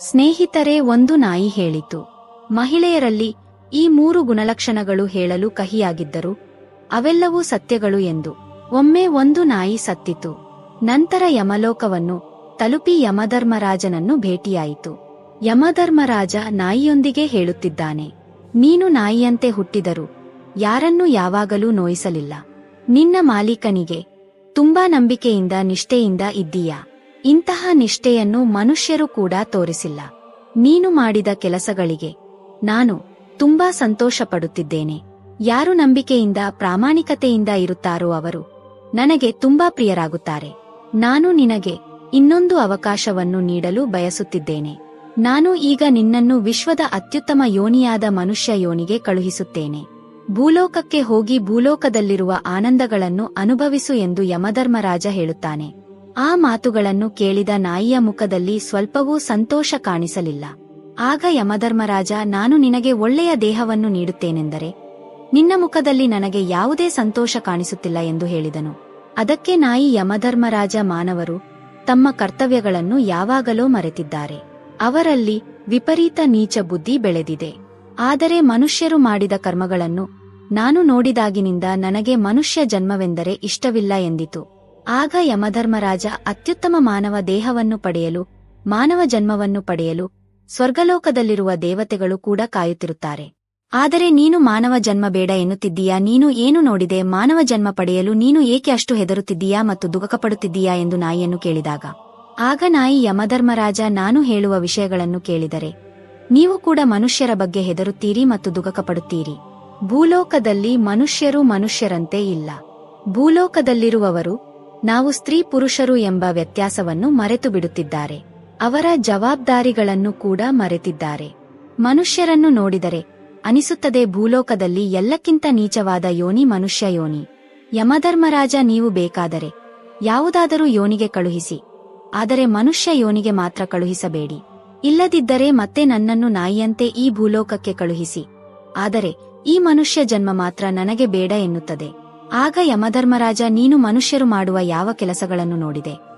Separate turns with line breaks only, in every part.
ಸ್ನೇಹಿತರೇ, ಒಂದು ನಾಯಿ ಹೇಳಿತು. ಮಹಿಳೆಯರಲ್ಲಿ ಈ ಮೂರು ಗುಣಲಕ್ಷಣಗಳು ಹೇಳಲು ಕಹಿಯಾಗಿದ್ದರು. ಅವೆಲ್ಲವೂ ಸತ್ಯಗಳು ಎಂದು. ಒಮ್ಮೆ ಒಂದು ನಾಯಿ ಸತ್ತಿತು. ನಂತರ ಯಮಲೋಕವನ್ನು ತಲುಪಿ ಯಮಧರ್ಮರಾಜನನ್ನು ಭೇಟಿಯಾಯಿತು. ಯಮಧರ್ಮರಾಜ ನಾಯಿಯೊಂದಿಗೆ ಹೇಳುತ್ತಿದ್ದಾನೆ, ನೀನು ನಾಯಿಯಂತೆ ಹುಟ್ಟಿದರು ಯಾರನ್ನೂ ಯಾವಾಗಲೂ ನೋಯಿಸಲಿಲ್ಲ. ನಿನ್ನ ಮಾಲೀಕನಿಗೆ ತುಂಬಾ ನಂಬಿಕೆಯಿಂದ, ನಿಷ್ಠೆಯಿಂದ ಇದ್ದೀಯಾ? ಇಂತಹ ನಿಷ್ಠೆಯನ್ನು ಮನುಷ್ಯರು ಕೂಡ ತೋರಿಸಿಲ್ಲ. ನೀನು ಮಾಡಿದ ಕೆಲಸಗಳಿಗೆ ನಾನು ತುಂಬಾ ಸಂತೋಷ ಪಡುತ್ತಿದ್ದೇನೆ ಯಾರು ನಂಬಿಕೆಯಿಂದ ಪ್ರಾಮಾಣಿಕತೆಯಿಂದ ಇರುತ್ತಾರೋ ಅವರು ನನಗೆ ತುಂಬಾ ಪ್ರಿಯರಾಗುತ್ತಾರೆ. ನಾನು ನಿನಗೆ ಇನ್ನೊಂದು ಅವಕಾಶವನ್ನು ನೀಡಲು ಬಯಸುತ್ತಿದ್ದೇನೆ. ನಾನು ಈಗ ನಿನ್ನನ್ನು ವಿಶ್ವದ ಅತ್ಯುತ್ತಮ ಯೋನಿಯಾದ ಮನುಷ್ಯ ಯೋನಿಗೆ ಕಳುಹಿಸುತ್ತೇನೆ. ಭೂಲೋಕಕ್ಕೆ ಹೋಗಿ ಭೂಲೋಕದಲ್ಲಿರುವ ಆನಂದಗಳನ್ನು ಅನುಭವಿಸು ಎಂದು ಯಮಧರ್ಮರಾಜ ಹೇಳುತ್ತಾನೆ. ಆ ಮಾತುಗಳನ್ನು ಕೇಳಿದ ನಾಯಿಯ ಮುಖದಲ್ಲಿ ಸ್ವಲ್ಪವೂ ಸಂತೋಷ ಕಾಣಿಸಲಿಲ್ಲ. ಆಗ ಯಮಧರ್ಮರಾಜ, ನಾನು ನಿನಗೆ ಒಳ್ಳೆಯ ದೇಹವನ್ನು ನೀಡುತ್ತೇನೆಂದರೆ, ನಿನ್ನ ಮುಖದಲ್ಲಿ ನನಗೆ ಯಾವುದೇ ಸಂತೋಷ ಕಾಣಿಸುತ್ತಿಲ್ಲ ಎಂದು ಹೇಳಿದನು. ಅದಕ್ಕೆ ನಾಯಿ ಯಮಧರ್ಮರಾಜ ಮಾನವರು ತಮ್ಮ ಕರ್ತವ್ಯಗಳನ್ನು ಯಾವಾಗಲೋ ಮರೆತಿದ್ದಾರೆ. ಅವರಲ್ಲಿ ವಿಪರೀತ ನೀಚ ಬುದ್ಧಿ ಬೆಳೆದಿದೆ. ಆದರೆ ಮನುಷ್ಯರು ಮಾಡಿದ ಕರ್ಮಗಳನ್ನು ನಾನು ನೋಡಿದಾಗಿನಿಂದ ನನಗೆ ಮನುಷ್ಯ ಜನ್ಮವೆಂದರೆ ಇಷ್ಟವಿಲ್ಲ ಎಂದಿತು. ಆಗ ಯಮಧರ್ಮರಾಜ ಅತ್ಯುತ್ತಮ ಮಾನವ ದೇಹವನ್ನು ಪಡೆಯಲು, ಮಾನವ ಜನ್ಮವನ್ನು ಪಡೆಯಲು, ಸ್ವರ್ಗಲೋಕದಲ್ಲಿರುವ ದೇವತೆಗಳು ಕೂಡ ಕಾಯುತ್ತಿರುತ್ತಾರೆ. ಆದರೆ ನೀನು ಮಾನವ ಜನ್ಮ ಬೇಡ ಎನ್ನುತ್ತಿದ್ದೀಯಾ? ನೀನು ಏನು ನೋಡಿದೆ? ಮಾನವ ಜನ್ಮ ಪಡೆಯಲು ನೀನು ಏಕೆ ಅಷ್ಟು ಹೆದರುತ್ತಿದ್ದೀಯಾ ಮತ್ತು ದುಃಖಪಡುತ್ತಿದ್ದೀಯಾ ಎಂದು ನಾಯಿಯನ್ನು ಕೇಳಿದಾಗ, ಆಗ ನಾಯಿ ಯಮಧರ್ಮರಾಜ, ನಾನು ಹೇಳುವ ವಿಷಯಗಳನ್ನು ಕೇಳಿದರೆ, ನೀವು ಕೂಡ ಮನುಷ್ಯರ ಬಗ್ಗೆ ಹೆದರುತ್ತೀರಿ ಮತ್ತು ದುಃಖಪಡುತ್ತೀರಿ. ಭೂಲೋಕದಲ್ಲಿ ಮನುಷ್ಯರು ಮನುಷ್ಯರಂತೆ ಇಲ್ಲ. ಭೂಲೋಕದಲ್ಲಿರುವವರು ನಾವು ಸ್ತ್ರೀ ಪುರುಷರು ಎಂಬ ವ್ಯತ್ಯಾಸವನ್ನು ಮರೆತು ಬಿಡುತ್ತಿದ್ದಾರೆ ಅವರ ಜವಾಬ್ದಾರಿಗಳನ್ನು ಕೂಡ ಮರೆತಿದ್ದಾರೆ. ಮನುಷ್ಯರನ್ನು ನೋಡಿದರೆ ಅನಿಸುತ್ತದೆ ಭೂಲೋಕದಲ್ಲಿ ಎಲ್ಲಕ್ಕಿಂತ ನೀಚವಾದ ಯೋನಿ ಮನುಷ್ಯ ಯೋನಿ. ಯಮಧರ್ಮರಾಜ ನೀವು ಬೇಕಾದರೆ ಯಾವುದಾದರೂ ಯೋನಿಗೆ ಕಳುಹಿಸಿ. ಆದರೆ ಮನುಷ್ಯ ಯೋನಿಗೆ ಮಾತ್ರ ಕಳುಹಿಸಬೇಡಿ. ಇಲ್ಲದಿದ್ದರೆ ಮತ್ತೆ ನನ್ನನ್ನು ನಾಯಿಯಂತೆ ಈ ಭೂಲೋಕಕ್ಕೆ ಕಳುಹಿಸಿ. ಆದರೆ ಈ ಮನುಷ್ಯ ಜನ್ಮ ಮಾತ್ರ ನನಗೆ ಬೇಡ ಎನ್ನುತ್ತದೆ. ಆಗ ಯಮಧರ್ಮರಾಜ, ನೀನು ಮನುಷ್ಯರು ಮಾಡುವ ಯಾವ ಕೆಲಸಗಳನ್ನು ನೋಡಿದೆ?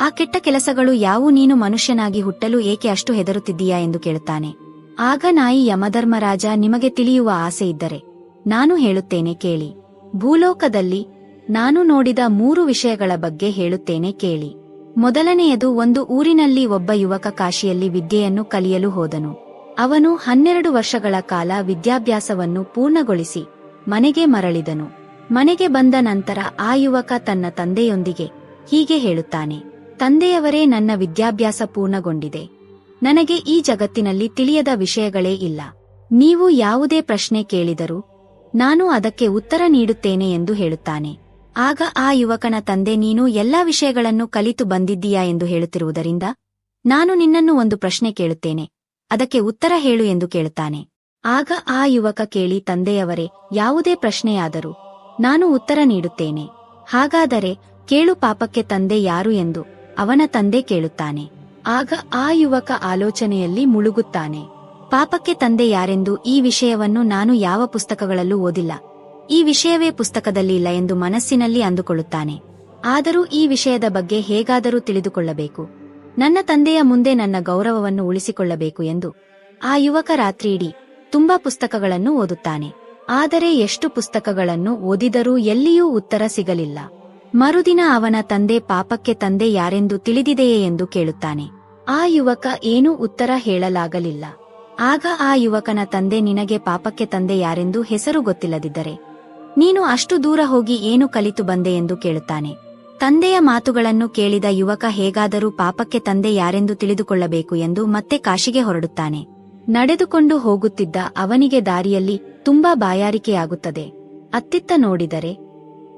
ಆ ಕೆಟ್ಟ ಕೆಲಸಗಳು ಯಾವು ನೀನು ಮನುಷ್ಯನಾಗಿ ಹುಟ್ಟಲು ಏಕೆ ಅಷ್ಟು ಹೆದರುತ್ತಿದ್ದೀಯಾ ಎಂದು ಕೇಳುತ್ತಾನೆ. ಆಗ ನಾಯಿ ಯಮಧರ್ಮರಾಜ, ನಿಮಗೆ ತಿಳಿಯುವ ಆಸೆ ಇದ್ದರೆ ನಾನು ಹೇಳುತ್ತೇನೆ ಕೇಳಿ. ಭೂಲೋಕದಲ್ಲಿ ನಾನು ನೋಡಿದ ಮೂರು ವಿಷಯಗಳ ಬಗ್ಗೆ ಹೇಳುತ್ತೇನೆ ಕೇಳಿ. ಮೊದಲನೆಯದು, ಒಂದು ಊರಿನಲ್ಲಿ ಒಬ್ಬ ಯುವಕ ಕಾಶಿಯಲ್ಲಿ ವಿದ್ಯೆಯನ್ನು ಕಲಿಯಲು ಹೋದನು. ಅವನು ಹನ್ನೆರಡು ವರ್ಷಗಳ ಕಾಲ ವಿದ್ಯಾಭ್ಯಾಸವನ್ನು ಪೂರ್ಣಗೊಳಿಸಿ ಮನೆಗೆ ಮರಳಿದನು. ಮನೆಗೆ ಬಂದ ನಂತರ ಆ ಯುವಕ ತನ್ನ ತಂದೆಯೊಂದಿಗೆ ಹೀಗೆ ಹೇಳುತ್ತಾನೆ, ತಂದೆಯವರೇ ನನ್ನ ವಿದ್ಯಾಭ್ಯಾಸ ಪೂರ್ಣಗೊಂಡಿದೆ. ನನಗೆ ಈ ಜಗತ್ತಿನಲ್ಲಿ ತಿಳಿಯದ ವಿಷಯಗಳೇ ಇಲ್ಲ. ನೀವು ಯಾವುದೇ ಪ್ರಶ್ನೆ ಕೇಳಿದರೂ ನಾನು ಅದಕ್ಕೆ ಉತ್ತರ ನೀಡುತ್ತೇನೆ ಎಂದು ಹೇಳುತ್ತಾನೆ. ಆಗ ಆ ಯುವಕನ ತಂದೆ, ನೀನು ಎಲ್ಲಾ ವಿಷಯಗಳನ್ನು ಕಲಿತು ಬಂದಿದ್ದೀಯಾ ಎಂದು ಹೇಳುತ್ತಿರುವುದರಿಂದ ನಾನು ನಿನ್ನನ್ನು ಒಂದು ಪ್ರಶ್ನೆ ಕೇಳುತ್ತೇನೆ. ಅದಕ್ಕೆ ಉತ್ತರ ಹೇಳು ಎಂದು ಕೇಳುತ್ತಾನೆ. ಆಗ ಆ ಯುವಕ ಕೇಳಿ, ತಂದೆಯವರೇ, ಯಾವುದೇ ಪ್ರಶ್ನೆಯಾದರೂ ನಾನು ಉತ್ತರ ನೀಡುತ್ತೇನೆ. ಹಾಗಾದರೆ ಕೇಳು ಪಾಪಕ್ಕೆ ತಂದೆ ಯಾರು ಎಂದು ಅವನ ತಂದೆ ಕೇಳುತ್ತಾನೆ. ಆಗ ಆ ಯುವಕ ಆಲೋಚನೆಯಲ್ಲಿ ಮುಳುಗುತ್ತಾನೆ. ಪಾಪಕ್ಕೆ ತಂದೆ ಯಾರೆಂದು ಈ ವಿಷಯವನ್ನು ನಾನು ಯಾವ ಪುಸ್ತಕಗಳಲ್ಲೂ ಓದಿಲ್ಲ. ಈ ವಿಷಯವೇ ಪುಸ್ತಕದಲ್ಲಿ ಇಲ್ಲ ಎಂದು ಮನಸ್ಸಿನಲ್ಲಿ ಅಂದುಕೊಳ್ಳುತ್ತಾನೆ. ಆದರೂ ಈ ವಿಷಯದ ಬಗ್ಗೆ ಹೇಗಾದರೂ ತಿಳಿದುಕೊಳ್ಳಬೇಕು. ನನ್ನ ತಂದೆಯ ಮುಂದೆ ನನ್ನ ಗೌರವವನ್ನು ಉಳಿಸಿಕೊಳ್ಳಬೇಕು ಎಂದು ಆ ಯುವಕ ರಾತ್ರಿಯಿಡೀ ತುಂಬಾ ಪುಸ್ತಕಗಳನ್ನು ಓದುತ್ತಾನೆ. ಆದರೆ ಎಷ್ಟು ಪುಸ್ತಕಗಳನ್ನು ಓದಿದರೂ ಎಲ್ಲಿಯೂ ಉತ್ತರ ಸಿಗಲಿಲ್ಲ. ಮರುದಿನ ಅವನ ತಂದೆ ಪಾಪಕ್ಕೆ ತಂದೆ ಯಾರೆಂದು ತಿಳಿದಿದೆಯೇ ಎಂದು ಕೇಳುತ್ತಾನೆ. ಆ ಯುವಕ ಏನೂ ಉತ್ತರ ಹೇಳಲಾಗಲಿಲ್ಲ. ಆಗ ಆ ಯುವಕನ ತಂದೆ ನಿನಗೆ ಪಾಪಕ್ಕೆ ತಂದೆ ಯಾರೆಂದು ಹೆಸರು ಗೊತ್ತಿಲ್ಲದಿದ್ದರೆ. ನೀನು ಅಷ್ಟು ದೂರ ಹೋಗಿ ಏನು ಕಲಿತು ಬಂದೆ ಎಂದು ಕೇಳುತ್ತಾನೆ. ತಂದೆಯ ಮಾತುಗಳನ್ನು ಕೇಳಿದ ಯುವಕ ಹೇಗಾದರೂ ಪಾಪಕ್ಕೆ ತಂದೆ ಯಾರೆಂದು ತಿಳಿದುಕೊಳ್ಳಬೇಕು ಎಂದು ಮತ್ತೆ ಕಾಶಿಗೆ ಹೊರಡುತ್ತಾನೆ. ನಡೆದುಕೊಂಡು ಹೋಗುತ್ತಿದ್ದ ಅವನಿಗೆ ದಾರಿಯಲ್ಲಿ ತುಂಬಾ ಬಾಯಾರಿಕೆಯಾಗುತ್ತದೆ. ಅತ್ತಿತ್ತ ನೋಡಿದರೆ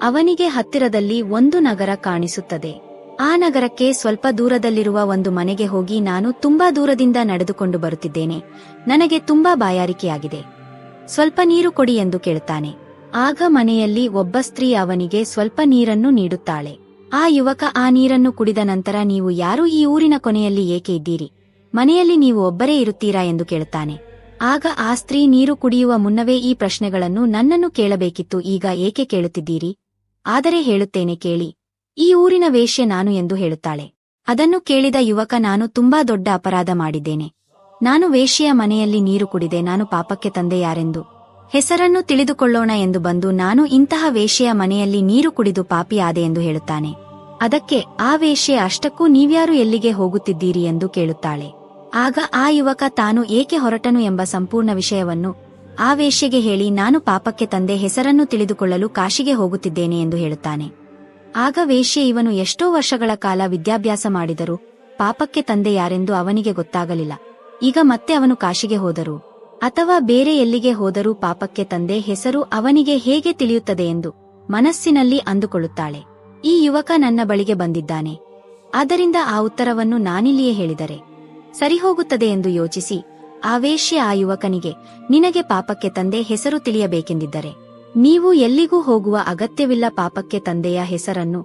ಅವನಿಗೆ ಹತ್ತಿರದಲ್ಲಿ ಒಂದು ನಗರ ಕಾಣಿಸುತ್ತದೆ. ಆ ನಗರಕ್ಕೆ ಸ್ವಲ್ಪ ದೂರದಲ್ಲಿರುವ ಒಂದು ಮನೆಗೆ ಹೋಗಿ ನಾನು ತುಂಬಾ ದೂರದಿಂದ ನಡೆದುಕೊಂಡು ಬರುತ್ತಿದ್ದೇನೆ. ನನಗೆ ತುಂಬಾ ಬಾಯಾರಿಕೆಯಾಗಿದೆ. ಸ್ವಲ್ಪ ನೀರು ಕೊಡಿ ಎಂದು ಕೇಳುತ್ತಾನೆ ಆಗ ಮನೆಯಲ್ಲಿ ಒಬ್ಬ ಸ್ತ್ರೀ ಅವನಿಗೆ ಸ್ವಲ್ಪ ನೀರನ್ನು ನೀಡುತ್ತಾಳೆ. ಆ ಯುವಕ ಆ ನೀರನ್ನು ಕುಡಿದ ನಂತರ ನೀವು ಯಾರು ಈ ಊರಿನ ಕೊನೆಯಲ್ಲಿ ಏಕೆ ಇದ್ದೀರಿ? ಮನೆಯಲ್ಲಿ ನೀವು ಒಬ್ಬರೇ ಇರುತ್ತೀರಾ ಎಂದು ಕೇಳುತ್ತಾನೆ. ಆಗ ಆ ಸ್ತ್ರೀ ನೀರು ಕುಡಿಯುವ ಮುನ್ನವೇ ಈ ಪ್ರಶ್ನೆಗಳನ್ನು ನನ್ನನ್ನು ಕೇಳಬೇಕಿತ್ತು, ಈಗ ಏಕೆ ಕೇಳುತ್ತಿದ್ದೀರಿ? ಆದರೆ ಹೇಳುತ್ತೇನೆ ಕೇಳಿ, ಈ ಊರಿನ ವೇಶ್ಯೆ ನಾನು ಎಂದು ಹೇಳುತ್ತಾಳೆ. ಅದನ್ನು ಕೇಳಿದ ಯುವಕ, ನಾನು ತುಂಬಾ ದೊಡ್ಡ ಅಪರಾಧ ಮಾಡಿದ್ದೇನೆ. ನಾನು ವೇಶ್ಯೆಯ ಮನೆಯಲ್ಲಿ ನೀರು ಕುಡಿದೆ, ನಾನು ಪಾಪಕ್ಕೆ ತಂದೆ ಯಾರೆಂದು? ಹೆಸರನ್ನು ತಿಳಿದುಕೊಳ್ಳೋಣ ಎಂದು ಬಂದು ನಾನು ಇಂತಹ ವೇಶ್ಯೆಯ ಮನೆಯಲ್ಲಿ ನೀರು ಕುಡಿದು ಪಾಪಿ ಆದೆ ಎಂದು ಹೇಳುತ್ತಾನೆ. ಅದಕ್ಕೆ ಆ ವೇಶ್ಯೆ, ಅಷ್ಟಕ್ಕೂ ನೀವ್ಯಾರು ಎಲ್ಲಿಗೆ ಹೋಗುತ್ತಿದ್ದೀರಿ ಎಂದು ಕೇಳುತ್ತಾಳೆ. ಆಗ ಆ ಯುವಕ ತಾನು ಏಕೆ ಹೊರಟನು ಎಂಬ ಸಂಪೂರ್ಣ ವಿಷಯವನ್ನು ಆ ವೇಶ್ಯೆಗೆ ಹೇಳಿ ನಾನು ಪಾಪಕ್ಕೆ ತಂದೆ ಹೆಸರನ್ನು ತಿಳಿದುಕೊಳ್ಳಲು ಕಾಶಿಗೆ ಹೋಗುತ್ತಿದ್ದೇನೆ ಎಂದು ಹೇಳುತ್ತಾನೆ. ಆಗ ವೇಶ್ಯೆ ಇವನು ಎಷ್ಟೋ ವರ್ಷಗಳ ಕಾಲ ವಿದ್ಯಾಭ್ಯಾಸ ಮಾಡಿದರೂ ಪಾಪಕ್ಕೆ ತಂದೆ ಯಾರೆಂದು ಅವನಿಗೆ ಗೊತ್ತಾಗಲಿಲ್ಲ. ಈಗ ಮತ್ತೆ ಅವನು ಕಾಶಿಗೆ ಹೋದರು ಅಥವಾ ಬೇರೆ ಎಲ್ಲಿಗೆ ಹೋದರೂ ಪಾಪಕ್ಕೆ ತಂದೆ ಹೆಸರು ಅವನಿಗೆ ಹೇಗೆ ತಿಳಿಯುತ್ತದೆ ಎಂದು ಮನಸ್ಸಿನಲ್ಲಿ ಅಂದುಕೊಳ್ಳುತ್ತಾಳೆ. ಈ ಯುವಕ ನನ್ನ ಬಳಿಗೆ ಬಂದಿದ್ದಾನೆ. ಆದ್ದರಿಂದ ಆ ಉತ್ತರವನ್ನು ನಾನಿಲ್ಲಿಯೇ ಹೇಳಿದರೆ. ಸರಿಹೋಗುತ್ತದೆ ಎಂದು ಯೋಚಿಸಿ ಆ ವೇಶ್ಯೆ ಆ ಯುವಕನಿಗೆ, ನಿನಗೆ ಪಾಪಕ್ಕೆ ತಂದೆ ಹೆಸರು ತಿಳಿಯಬೇಕೆಂದಿದ್ದರೆ. ನೀವು ಎಲ್ಲಿಗೂ ಹೋಗುವ ಅಗತ್ಯವಿಲ್ಲ ಪಾಪಕ್ಕೆ ತಂದೆಯ ಹೆಸರನ್ನು.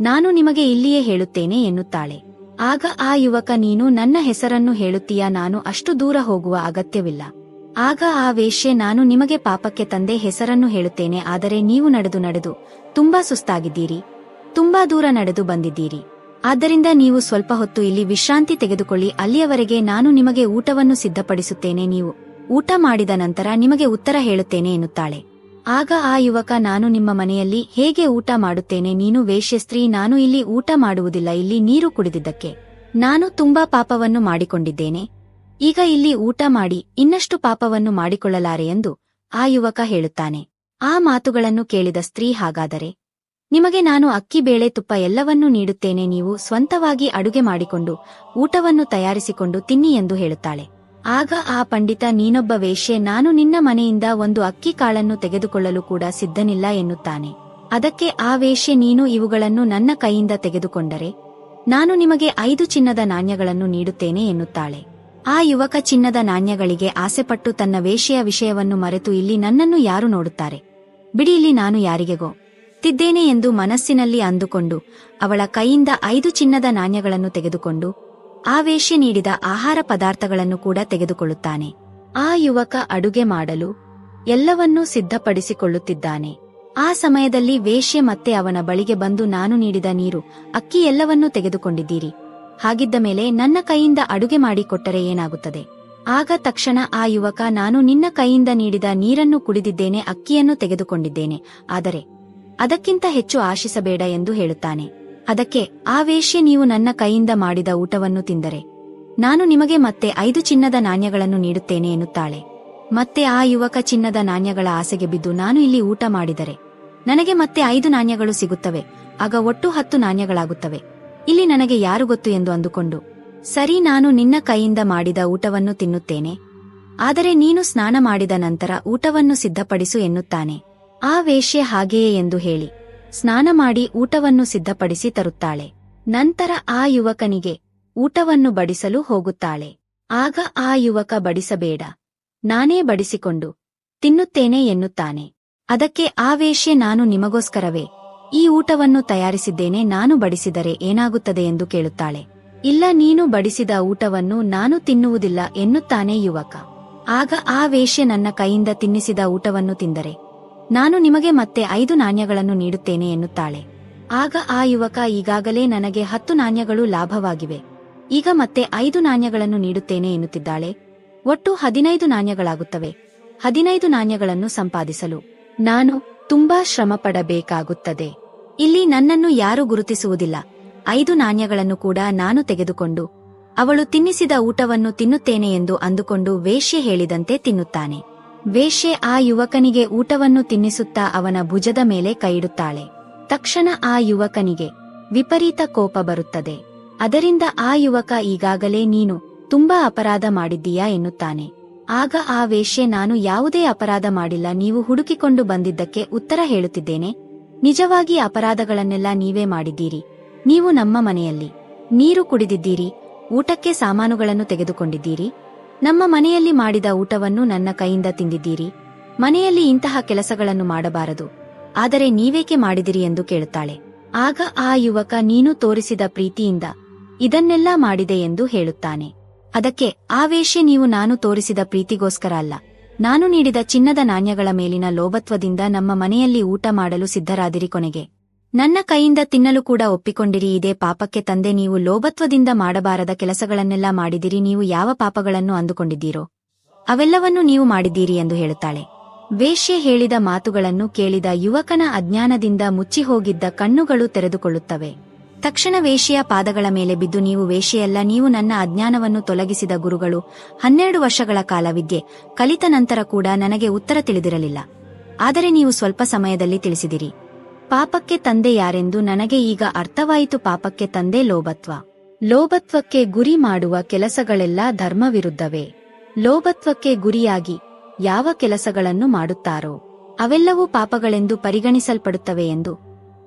ನಾನು ನಿಮಗೆ ಇಲ್ಲಿಯೇ ಹೇಳುತ್ತೇನೆ ಎನ್ನುತ್ತಾಳೆ. ಆಗ ಆ ಯುವಕ, ನೀನು ನನ್ನ ಹೆಸರನ್ನು ಹೇಳುತ್ತೀಯಾ? ನಾನು ಅಷ್ಟು ದೂರ ಹೋಗುವ ಅಗತ್ಯವಿಲ್ಲ. ಆಗ ಆ ವೇಶ್ಯೆ, ನಾನು ನಿಮಗೆ ಪಾಪಕ್ಕೆ ತಂದೆ ಹೆಸರನ್ನು ಹೇಳುತ್ತೇನೆ, ಆದರೆ ನೀವು ನಡೆದು ನಡೆದು ತುಂಬಾ ಸುಸ್ತಾಗಿದ್ದೀರಿ. ತುಂಬಾ ದೂರ ನಡೆದು ಬಂದಿದ್ದೀರಿ. ಆದ್ದರಿಂದ ನೀವು ಸ್ವಲ್ಪ ಹೊತ್ತು ಇಲ್ಲಿ ವಿಶ್ರಾಂತಿ ತೆಗೆದುಕೊಳ್ಳಿ. ಅಲ್ಲಿಯವರೆಗೆ ನಾನು ನಿಮಗೆ ಊಟವನ್ನು ಸಿದ್ಧಪಡಿಸುತ್ತೇನೆ. ನೀವು ಊಟ ಮಾಡಿದ ನಂತರ ನಿಮಗೆ ಉತ್ತರ ಹೇಳುತ್ತೇನೆ ಎನ್ನುತ್ತಾಳೆ. ಆಗ ಆ ಯುವಕ, ನಾನು ನಿಮ್ಮ ಮನೆಯಲ್ಲಿ ಹೇಗೆ ಊಟ ಮಾಡುತ್ತೇನೆ? ನೀನು ವೇಶ್ಯಸ್ತ್ರೀ, ನಾನು ಇಲ್ಲಿ ಊಟ ಮಾಡುವುದಿಲ್ಲ. ಇಲ್ಲಿ ನೀರು ಕುಡಿದಿದ್ದಕ್ಕೆ ನಾನು ತುಂಬಾ ಪಾಪವನ್ನು ಮಾಡಿಕೊಂಡಿದ್ದೇನೆ. ಈಗ ಇಲ್ಲಿ ಊಟ ಮಾಡಿ, ಇನ್ನಷ್ಟು ಪಾಪವನ್ನು ಮಾಡಿಕೊಳ್ಳಲಾರೆ ಎಂದು ಆ ಯುವಕ ಹೇಳುತ್ತಾನೆ. ಆ ಮಾತುಗಳನ್ನು ಕೇಳಿದ ಸ್ತ್ರೀ, ಹಾಗಾದರೆ ನಿಮಗೆ ನಾನು ಅಕ್ಕಿ ಬೇಳೆ ತುಪ್ಪ ಎಲ್ಲವನ್ನೂ ನೀಡುತ್ತೇನೆ, ನೀವು ಸ್ವಂತವಾಗಿ ಅಡುಗೆ ಮಾಡಿಕೊಂಡು ಊಟವನ್ನು ತಯಾರಿಸಿಕೊಂಡು ತಿನ್ನಿ ಎಂದು ಹೇಳುತ್ತಾಳೆ. ಆಗ ಆ ಪಂಡಿತ, ನೀನೊಬ್ಬ ವೇಶ್ಯೆ, ನಾನು ನಿನ್ನ ಮನೆಯಿಂದ ಒಂದು ಅಕ್ಕಿ ಕಾಳನ್ನು ತೆಗೆದುಕೊಳ್ಳಲು ಕೂಡ ಸಿದ್ಧನಿಲ್ಲ ಎನ್ನುತ್ತಾನೆ. ಅದಕ್ಕೆ ಆ ವೇಶ್ಯೆ, ನೀನು ಇವುಗಳನ್ನು ನನ್ನ ಕೈಯಿಂದ ತೆಗೆದುಕೊಂಡರೆ ನಾನು ನಿಮಗೆ ಐದು ಚಿನ್ನದ ನಾಣ್ಯಗಳನ್ನು ನೀಡುತ್ತೇನೆ ಎನ್ನುತ್ತಾಳೆ. ಆ ಯುವಕ ಚಿನ್ನದ ನಾಣ್ಯಗಳಿಗೆ ಆಸೆಪಟ್ಟು ತನ್ನ ವೇಶ್ಯೆಯ ವಿಷಯವನ್ನು ಮರೆತು ಇಲ್ಲಿ ನನ್ನನ್ನು ಯಾರು ನೋಡುತ್ತಾರೆ? ಬಿಡಿ, ಇಲ್ಲಿ ನಾನು ಯಾರಿಗೆಗೋ ತಿದ್ದೇನೆ ಎಂದು ಮನಸ್ಸಿನಲ್ಲಿ ಅಂದುಕೊಂಡು ಅವಳ ಕೈಯಿಂದ ಐದು ಚಿನ್ನದ ನಾಣ್ಯಗಳನ್ನು ತೆಗೆದುಕೊಂಡು ಆ ವೇಶ್ಯೆ ನೀಡಿದ ಆಹಾರ ಪದಾರ್ಥಗಳನ್ನು ಕೂಡ ತೆಗೆದುಕೊಳ್ಳುತ್ತಾನೆ. ಆ ಯುವಕ ಅಡುಗೆ ಮಾಡಲು ಎಲ್ಲವನ್ನೂ ಸಿದ್ಧಪಡಿಸಿಕೊಳ್ಳುತ್ತಿದ್ದಾನೆ. ಆ ಸಮಯದಲ್ಲಿ ವೇಶ್ಯೆ ಮತ್ತೆ ಅವನ ಬಳಿಗೆ ಬಂದು ನಾನು ನೀಡಿದ ನೀರು, ಅಕ್ಕಿ ಎಲ್ಲವನ್ನೂ ತೆಗೆದುಕೊಂಡಿದ್ದೀರಿ. ಹಾಗಿದ್ದ ಮೇಲೆ ನನ್ನ ಕೈಯಿಂದ ಅಡುಗೆ ಮಾಡಿಕೊಟ್ಟರೆ ಏನಾಗುತ್ತದೆ? ಆಗ ತಕ್ಷಣ ಆ ಯುವಕ, ನಾನು ನಿನ್ನ ಕೈಯಿಂದ ನೀಡಿದ ನೀರನ್ನು ಕುಡಿದಿದ್ದೇನೆ, ಅಕ್ಕಿಯನ್ನು ತೆಗೆದುಕೊಂಡಿದ್ದೇನೆ. ಆದರೆ ಅದಕ್ಕಿಂತ ಹೆಚ್ಚು ಆಶಿಸಬೇಡ ಎಂದು ಹೇಳುತ್ತಾನೆ. ಅದಕ್ಕೆ ಆ ವೇಶ್ಯೆ ನೀವು ನನ್ನ ಕೈಯಿಂದ ಮಾಡಿದ ಊಟವನ್ನು ತಿಂದರೆ. ನಾನು ನಿಮಗೆ ಮತ್ತೆ ಐದು ಚಿನ್ನದ ನಾಣ್ಯಗಳನ್ನು ನೀಡುತ್ತೇನೆ, ಎನ್ನುತ್ತಾಳೆ. ಮತ್ತೆ ಆ ಯುವಕ ಚಿನ್ನದ ನಾಣ್ಯಗಳ ಆಸೆಗೆ ಬಿದ್ದು, ನಾನು ಇಲ್ಲಿ ಊಟ ಮಾಡಿದರೆ. ನನಗೆ ಮತ್ತೆ ಐದು ನಾಣ್ಯಗಳು ಸಿಗುತ್ತವೆ. ಆಗ ಒಟ್ಟು ಹತ್ತು ನಾಣ್ಯಗಳಾಗುತ್ತವೆ. ಇಲ್ಲಿ ನನಗೆ ಯಾರು ಗೊತ್ತು ಎಂದು ಅಂದುಕೊಂಡು, ಸರಿ, ನಾನು ನಿನ್ನ ಕೈಯಿಂದ ಮಾಡಿದ ಊಟವನ್ನು ತಿನ್ನುತ್ತೇನೆ. ಆದರೆ ನೀನು ಸ್ನಾನ ಮಾಡಿದ ನಂತರ ಊಟವನ್ನು ಸಿದ್ಧಪಡಿಸು, ಎನ್ನುತ್ತಾನೆ. ಆ ವೇಶ್ಯೆ ಹಾಗೆಯೇ ಎಂದು ಹೇಳಿ ಸ್ನಾನ ಮಾಡಿ ಊಟವನ್ನು ಸಿದ್ಧಪಡಿಸಿ ತರುತ್ತಾಳೆ. ನಂತರ ಆ ಯುವಕನಿಗೆ ಊಟವನ್ನು ಬಡಿಸಲು ಹೋಗುತ್ತಾಳೆ. ಆಗ ಆ ಯುವಕ ಬಡಿಸಬೇಡ. ನಾನೇ ಬಡಿಸಿಕೊಂಡು ತಿನ್ನುತ್ತೇನೆ ಎನ್ನುತ್ತಾನೆ. ಅದಕ್ಕೆ ಆ ವೇಶ್ಯೆ ನಾನು ನಿಮಗೋಸ್ಕರವೇ. ಈ ಊಟವನ್ನು ತಯಾರಿಸಿದ್ದೇನೆ ನಾನು ಬಡಿಸಿದರೆ ಏನಾಗುತ್ತದೆ ಎಂದು ಕೇಳುತ್ತಾಳೆ. ಇಲ್ಲ ನೀನು ಬಡಿಸಿದ ಊಟವನ್ನು ನಾನು ತಿನ್ನುವುದಿಲ್ಲ ಎನ್ನುತ್ತಾನೆ ಯುವಕ. ಆಗ ಆ ವೇಶ್ಯೆ ನನ್ನ ಕೈಯಿಂದ ತಿನ್ನಿಸಿದ ಊಟವನ್ನು ತಿಂದರೆ ನಾನು ನಿಮಗೆ ಮತ್ತೆ ಐದು ನಾಣ್ಯಗಳನ್ನು ನೀಡುತ್ತೇನೆ ಎನ್ನುತ್ತಾಳೆ. ಆಗ ಆ ಯುವಕ ಈಗಾಗಲೇ ನನಗೆ ಹತ್ತು ನಾಣ್ಯಗಳು ಲಾಭವಾಗಿವೆ. ಈಗ ಮತ್ತೆ ಐದು ನಾಣ್ಯಗಳನ್ನು ನೀಡುತ್ತೇನೆ ಎನ್ನುತ್ತಿದ್ದಾಳೆ. ಒಟ್ಟು ಹದಿನೈದು ನಾಣ್ಯಗಳಾಗುತ್ತವೆ. ಹದಿನೈದು ನಾಣ್ಯಗಳನ್ನು ಸಂಪಾದಿಸಲು ನಾನು ತುಂಬಾ ಶ್ರಮ ಪಡಬೇಕಾಗುತ್ತದೆ ಇಲ್ಲಿ ನನ್ನನ್ನು ಯಾರು ಗುರುತಿಸುವುದಿಲ್ಲ. ಐದು ನಾಣ್ಯಗಳನ್ನು ಕೂಡ ನಾನು ತೆಗೆದುಕೊಂಡು ಅವಳು ತಿನ್ನಿಸಿದ ಊಟವನ್ನು ತಿನ್ನುತ್ತೇನೆ ಎಂದು ಅಂದುಕೊಂಡು ವೇಶ್ಯೆ ಹೇಳಿದಂತೆ ತಿನ್ನುತ್ತಾನೆ. ವೇಶ್ಯೆ ಆ ಯುವಕನಿಗೆ ಊಟವನ್ನು ತಿನ್ನಿಸುತ್ತಾ ಅವನ ಭುಜದ ಮೇಲೆ ಕೈಯಿಡುತ್ತಾಳೆ. ತಕ್ಷಣ ಆ ಯುವಕನಿಗೆ ವಿಪರೀತ ಕೋಪ ಬರುತ್ತದೆ. ಅದರಿಂದ ಆ ಯುವಕ ಈಗಾಗಲೇ ನೀನು ತುಂಬಾ ಅಪರಾಧ ಮಾಡಿದ್ದೀಯಾ ಎನ್ನುತ್ತಾನೆ. ಆಗ ಆ ವೇಶ್ಯೆ, ನಾನು ಯಾವುದೇ ಅಪರಾಧ ಮಾಡಿಲ್ಲ, ನೀವು ಹುಡುಕಿಕೊಂಡು ಬಂದಿದ್ದಕ್ಕೆ ಉತ್ತರ ಹೇಳುತ್ತಿದ್ದೇನೆ. ನಿಜವಾಗಿ ಅಪರಾಧಗಳನ್ನೆಲ್ಲ ನೀವೇ ಮಾಡಿದ್ದೀರಿ. ನೀವು ನಮ್ಮ ಮನೆಯಲ್ಲಿ ನೀರು ಕುಡಿದಿದ್ದೀರಿ, ಊಟಕ್ಕೆ ಸಾಮಾನುಗಳನ್ನು ತೆಗೆದುಕೊಂಡಿದ್ದೀರಿ ನಮ್ಮ ಮನೆಯಲ್ಲಿ ಮಾಡಿದ ಊಟವನ್ನು ನನ್ನ ಕೈಯಿಂದ ತಿಂದಿದ್ದೀರಿ. ಮನೆಯಲ್ಲಿ ಇಂತಹ ಕೆಲಸಗಳನ್ನು ಮಾಡಬಾರದು. ಆದರೆ ನೀವೇಕೆ ಮಾಡಿದಿರಿ ಎಂದು ಕೇಳುತ್ತಾಳೆ. ಆಗ ಆ ಯುವಕ, ನೀನು ತೋರಿಸಿದ ಪ್ರೀತಿಯಿಂದ ಇದನ್ನೆಲ್ಲ ಮಾಡಿದೆ ಎಂದು ಹೇಳುತ್ತಾನೆ. ಅದಕ್ಕೆ ಆ ವೇಷ್ಯ ನೀವು ನಾನು ತೋರಿಸಿದ ಪ್ರೀತಿಗೋಸ್ಕರ ಅಲ್ಲ. ನಾನು ನೀಡಿದ ಚಿನ್ನದ ನಾಣ್ಯಗಳ ಮೇಲಿನ ಲೋಭತ್ವದಿಂದ ನಮ್ಮ ಮನೆಯಲ್ಲಿ ಊಟ ಮಾಡಲು ಸಿದ್ಧರಾದಿರಿ ಕೊನೆಗೆ. ನನ್ನ ಕೈಯಿಂದ ತಿನ್ನಲು ಕೂಡ ಒಪ್ಪಿಕೊಂಡಿರಿ. ಇದೇ ಪಾಪಕ್ಕೆ ತಂದೆ, ನೀವು ಲೋಭತ್ವದಿಂದ ಮಾಡಬಾರದ ಕೆಲಸಗಳನ್ನೆಲ್ಲ ಮಾಡಿದಿರಿ. ನೀವು ಯಾವ ಪಾಪಗಳನ್ನು ಅಂದುಕೊಂಡಿದ್ದೀರೋ, ಅವೆಲ್ಲವನ್ನೂ ನೀವು ಮಾಡಿದ್ದೀರಿ ಎಂದು ಹೇಳುತ್ತಾಳೆ. ವೇಶ್ಯೆ ಹೇಳಿದ ಮಾತುಗಳನ್ನು ಕೇಳಿದ ಯುವಕನ ಅಜ್ಞಾನದಿಂದ ಮುಚ್ಚಿಹೋಗಿದ್ದ ಕಣ್ಣುಗಳು ತೆರೆದುಕೊಳ್ಳುತ್ತವೆ. ತಕ್ಷಣ ವೇಶ್ಯೆಯ ಪಾದಗಳ ಮೇಲೆ ಬಿದ್ದು, ನೀವು ವೇಶ್ಯೆಯಲ್ಲ, ನೀವು ನನ್ನ ಅಜ್ಞಾನವನ್ನು ತೊಲಗಿಸಿದ ಗುರುಗಳು. ಹನ್ನೆರಡು ವರ್ಷಗಳ ಕಾಲ ವಿದ್ಯೆ. ಕಲಿತ ನಂತರ ಕೂಡ ನನಗೆ ಉತ್ತರ ತಿಳಿದಿರಲಿಲ್ಲ. ಆದರೆ ನೀವು ಸ್ವಲ್ಪ ಸಮಯದಲ್ಲಿ ತಿಳಿಸಿದಿರಿ. ಪಾಪಕ್ಕೆ ತಂದೆ ಯಾರೆಂದು ನನಗೆ ಈಗ ಅರ್ಥವಾಯಿತು. ಪಾಪಕ್ಕೆ ತಂದೆ ಲೋಭತ್ವ. ಲೋಭತ್ವಕ್ಕೆ ಗುರಿ ಮಾಡುವ ಕೆಲಸಗಳೆಲ್ಲ ಧರ್ಮವಿರುದ್ಧವೇ ಲೋಭತ್ವಕ್ಕೆ ಗುರಿಯಾಗಿ ಯಾವ ಕೆಲಸಗಳನ್ನು ಮಾಡುತ್ತಾರೋ, ಅವೆಲ್ಲವೂ ಪಾಪಗಳೆಂದು ಪರಿಗಣಿಸಲ್ಪಡುತ್ತವೆ ಎಂದು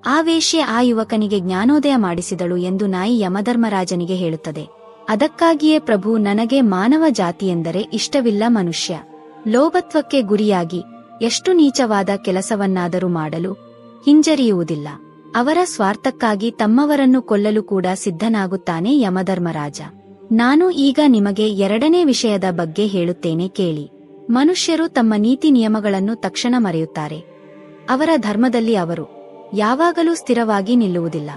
ಆ ವೇಶ್ಯೆ ಆ ಯುವಕನಿಗೆ ಜ್ಞಾನೋದಯ ಮಾಡಿಸಿದಳು ಎಂದು ನಾಯಿ ಯಮಧರ್ಮರಾಜನಿಗೆ ಹೇಳುತ್ತದೆ. ಅದಕ್ಕಾಗಿಯೇ ಪ್ರಭು ನನಗೆ ಮಾನವ ಜಾತಿಯೆಂದರೆ ಇಷ್ಟವಿಲ್ಲ ಮನುಷ್ಯ. ಲೋಭತ್ವಕ್ಕೆ ಗುರಿಯಾಗಿ ಎಷ್ಟು ನೀಚವಾದ ಕೆಲಸವನ್ನಾದರೂ ಮಾಡಲು ಹಿಂಜರಿಯುವುದಿಲ್ಲ. ಅವರ ಸ್ವಾರ್ಥಕ್ಕಾಗಿ ತಮ್ಮವರನ್ನು ಕೊಲ್ಲಲು ಕೂಡ ಸಿದ್ಧನಾಗುತ್ತಾನೆ ಯಮಧರ್ಮರಾಜ. ನಾನು ಈಗ ನಿಮಗೆ ಎರಡನೇ ವಿಷಯದ ಬಗ್ಗೆ ಹೇಳುತ್ತೇನೆ ಕೇಳಿ. ಮನುಷ್ಯರು ತಮ್ಮ ನೀತಿ ನಿಯಮಗಳನ್ನು ತಕ್ಷಣ ಮರೆಯುತ್ತಾರೆ. ಅವರ ಧರ್ಮದಲ್ಲಿ ಅವರು ಯಾವಾಗಲೂ ಸ್ಥಿರವಾಗಿ ನಿಲ್ಲುವುದಿಲ್ಲ.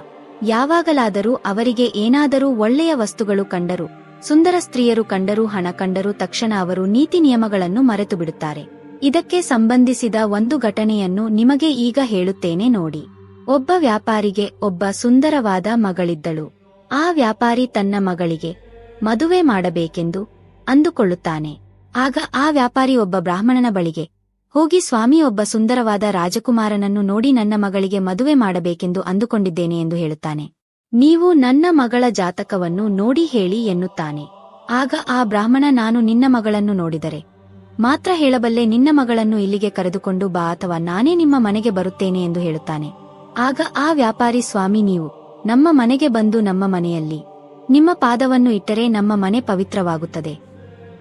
ಯಾವಾಗಲಾದರೂ ಅವರಿಗೆ ಏನಾದರೂ ಒಳ್ಳೆಯ ವಸ್ತುಗಳು ಕಂಡರು, ಸುಂದರ ಸ್ತ್ರೀಯರು ಕಂಡರೂ, ಹಣ ಕಂಡರೂ, ತಕ್ಷಣ ಅವರು ನೀತಿ ನಿಯಮಗಳನ್ನು ಮರೆತು ಬಿಡುತ್ತಾರೆ ಇದಕ್ಕೆ ಸಂಬಂಧಿಸಿದ ಒಂದು ಘಟನೆಯನ್ನು ನಿಮಗೆ ಈಗ ಹೇಳುತ್ತೇನೆ ನೋಡಿ. ಒಬ್ಬ ವ್ಯಾಪಾರಿಗೆ ಒಬ್ಬ ಸುಂದರವಾದ ಮಗಳಿದ್ದಳು. ಆ ವ್ಯಾಪಾರಿ ತನ್ನ ಮಗಳಿಗೆ, ಮದುವೆ ಮಾಡಬೇಕೆಂದು ಅಂದುಕೊಳ್ಳುತ್ತಾನೆ. ಆಗ ಆ ವ್ಯಾಪಾರಿ ಒಬ್ಬ ಬ್ರಾಹ್ಮಣನ ಬಳಿಗೆ, ಹೋಗಿ ಸ್ವಾಮಿ, ಒಬ್ಬ ಸುಂದರವಾದ ರಾಜಕುಮಾರನನ್ನು ನೋಡಿ ನನ್ನ ಮಗಳಿಗೆ ಮದುವೆ ಮಾಡಬೇಕೆಂದು ಅಂದುಕೊಂಡಿದ್ದೇನೆ ಎಂದು ಹೇಳುತ್ತಾನೆ. ನೀವು ನನ್ನ ಮಗಳ ಜಾತಕವನ್ನು ನೋಡಿ ಹೇಳಿ ಎನ್ನುತ್ತಾನೆ. ಆಗ ಆ ಬ್ರಾಹ್ಮಣ, ನಾನು ನಿನ್ನ ಮಗಳನ್ನು ನೋಡಿದರೆ ಮಾತ್ರ ಹೇಳಬಲ್ಲೆ ನಿನ್ನ ಮಗಳನ್ನು ಇಲ್ಲಿಗೆ ಕರೆದುಕೊಂಡು ಬಾ ಅಥವಾ ನಾನೇ ನಿಮ್ಮ ಮನೆಗೆ ಬರುತ್ತೇನೆ ಎಂದು ಹೇಳುತ್ತಾನೆ. ಆಗ ಆ ವ್ಯಾಪಾರಿ, ಸ್ವಾಮಿ, ನೀವು ನಮ್ಮ ಮನೆಗೆ ಬಂದು ನಮ್ಮ ಮನೆಯಲ್ಲಿ ನಿಮ್ಮ ಪಾದವನ್ನು ಇಟ್ಟರೆ ನಮ್ಮ ಮನೆ ಪವಿತ್ರವಾಗುತ್ತದೆ.